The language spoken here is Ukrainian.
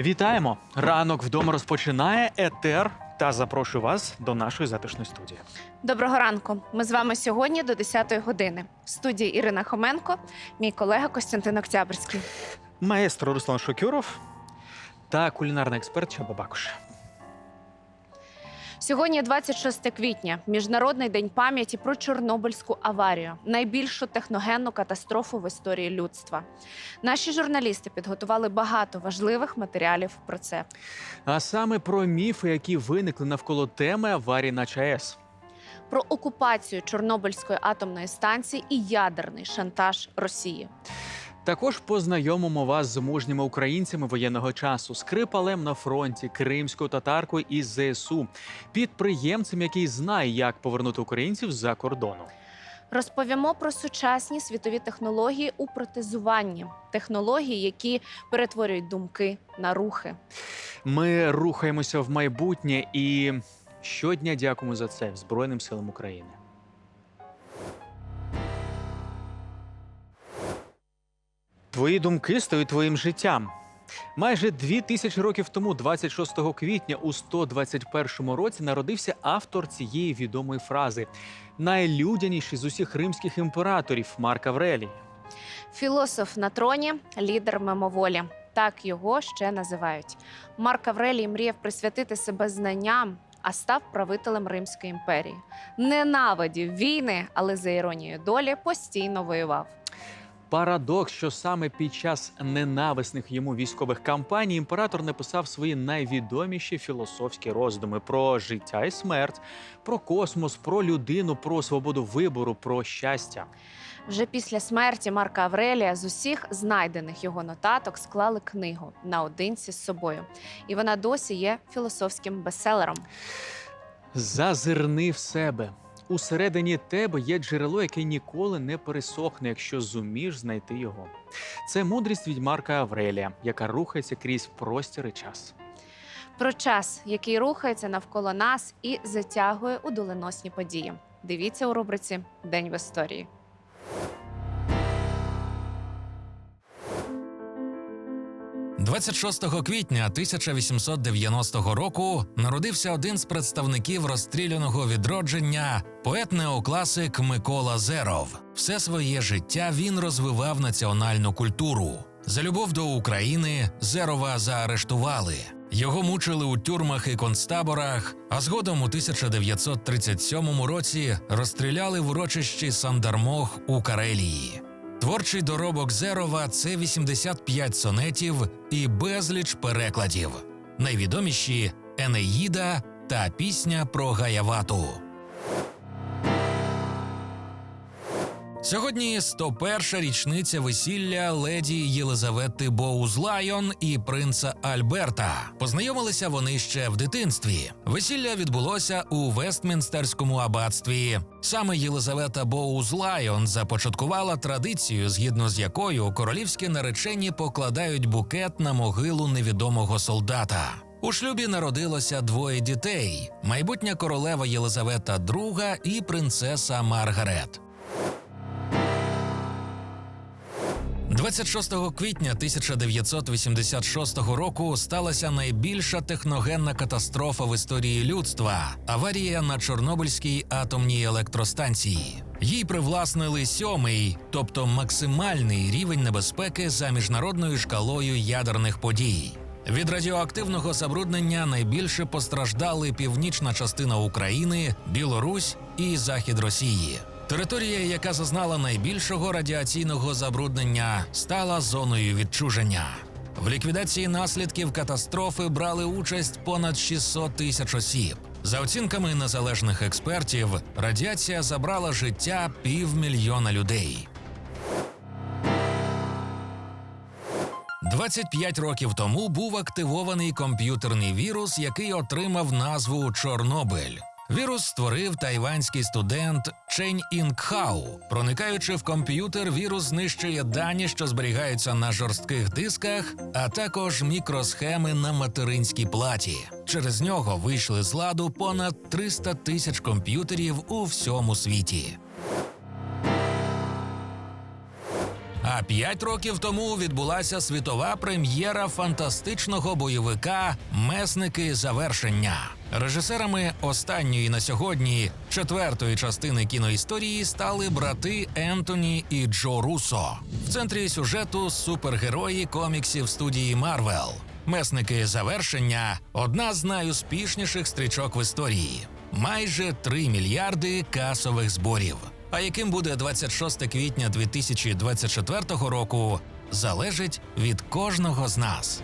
Вітаємо! Ранок вдома розпочинає етер та запрошую вас до нашої затишної студії. Доброго ранку. Ми з вами сьогодні до 10-ї години. В студії Ірина Хоменко, мій колега Костянтин Октябрьський. Маестро Руслан Шокюров та кулінарний експерт Чаба Бакуш. Сьогодні 26 квітня, міжнародний день пам'яті про Чорнобильську аварію, найбільшу техногенну катастрофу в історії людства. Наші журналісти підготували багато важливих матеріалів про це. А саме про міфи, які виникли навколо теми аварії на ЧАЕС. Про окупацію Чорнобильської атомної станції і ядерний шантаж Росії. Також познайомимо вас з мужніми українцями воєнного часу, скрипалем на фронті, кримською татаркою із ЗСУ, підприємцем, який знає, як повернути українців з-за кордону. Розповімо про сучасні світові технології у протезуванні, технології, які перетворюють думки на рухи. Ми рухаємося в майбутнє і щодня дякуємо за це Збройним силам України. Твої думки стають твоїм життям. Майже дві тисячі років тому, 26 квітня, у 121 році, народився автор цієї відомої фрази найлюдяніший з усіх римських імператорів Марк Аврелій. Філософ на троні, лідер мимоволі. Так його ще називають. Марк Аврелій мріяв присвятити себе знанням, а став правителем Римської імперії. Ненавидів війни, але за іронією долі постійно воював. Парадокс, що саме під час ненависних йому військових кампаній імператор написав свої найвідоміші філософські роздуми про життя і смерть, про космос, про людину, про свободу вибору, про щастя. Вже після смерті Марка Аврелія з усіх знайдених його нотаток склали книгу наодинці з собою, і вона досі є філософським бестселером. Зазирни в себе. Усередині тебе є джерело, яке ніколи не пересохне, якщо зумієш знайти його. Це мудрість від Марка Аврелія, яка рухається крізь простір і час. Про час, який рухається навколо нас і затягує у доленосні події. Дивіться у рубриці День в історії. – 26 квітня 1890 року народився один з представників розстріляного відродження, поет неокласик Микола Зеров. Все своє життя він розвивав національну культуру. За любов до України Зерова заарештували. Його мучили у тюрмах і концтаборах, а згодом у 1937 році розстріляли в урочищі Сандармох у Карелії. Творчий доробок Зерова це 85 сонетів і безліч перекладів. Найвідоміші Енеїда та пісня про Гаявату. Сьогодні 101-ша річниця весілля леді Єлизавети Боуз-Лайон і принца Альберта. Познайомилися вони ще в дитинстві. Весілля відбулося у Вестмінстерському аббатстві. Саме Єлизавета Боуз-Лайон започаткувала традицію, згідно з якою королівські наречені покладають букет на могилу невідомого солдата. У шлюбі народилося двоє дітей: майбутня королева Єлизавета II і принцеса Маргарет. 26 квітня 1986 року сталася найбільша техногенна катастрофа в історії людства аварія на Чорнобильській атомній електростанції. Їй привласнили сьомий, тобто максимальний рівень небезпеки за міжнародною шкалою ядерних подій. Від радіоактивного забруднення найбільше постраждали північна частина України, Білорусь і захід Росії. Територія, яка зазнала найбільшого радіаційного забруднення, стала зоною відчуження. В ліквідації наслідків катастрофи брали участь понад 600 тисяч осіб. За оцінками незалежних експертів, радіація забрала життя півмільйона людей. 25 років тому був активований комп'ютерний вірус, який отримав назву Чорнобиль. Вірус створив тайванський студент Чень Інгхау. Проникаючи в комп'ютер, вірус знищує дані, що зберігаються на жорстких дисках, а також мікросхеми на материнській платі. Через нього вийшли з ладу понад 300 тисяч комп'ютерів у всьому світі. А п'ять років тому відбулася світова прем'єра фантастичного бойовика Месники завершення. Режисерами останньої на сьогодні четвертої частини кіноісторії стали брати Ентоні і Джо Руссо. В центрі сюжету супергерої коміксів студії Марвел. Месники завершення одна з найуспішніших стрічок в історії. Майже 3 мільярди касових зборів. А яким буде 26 квітня 2024 року, залежить від кожного з нас.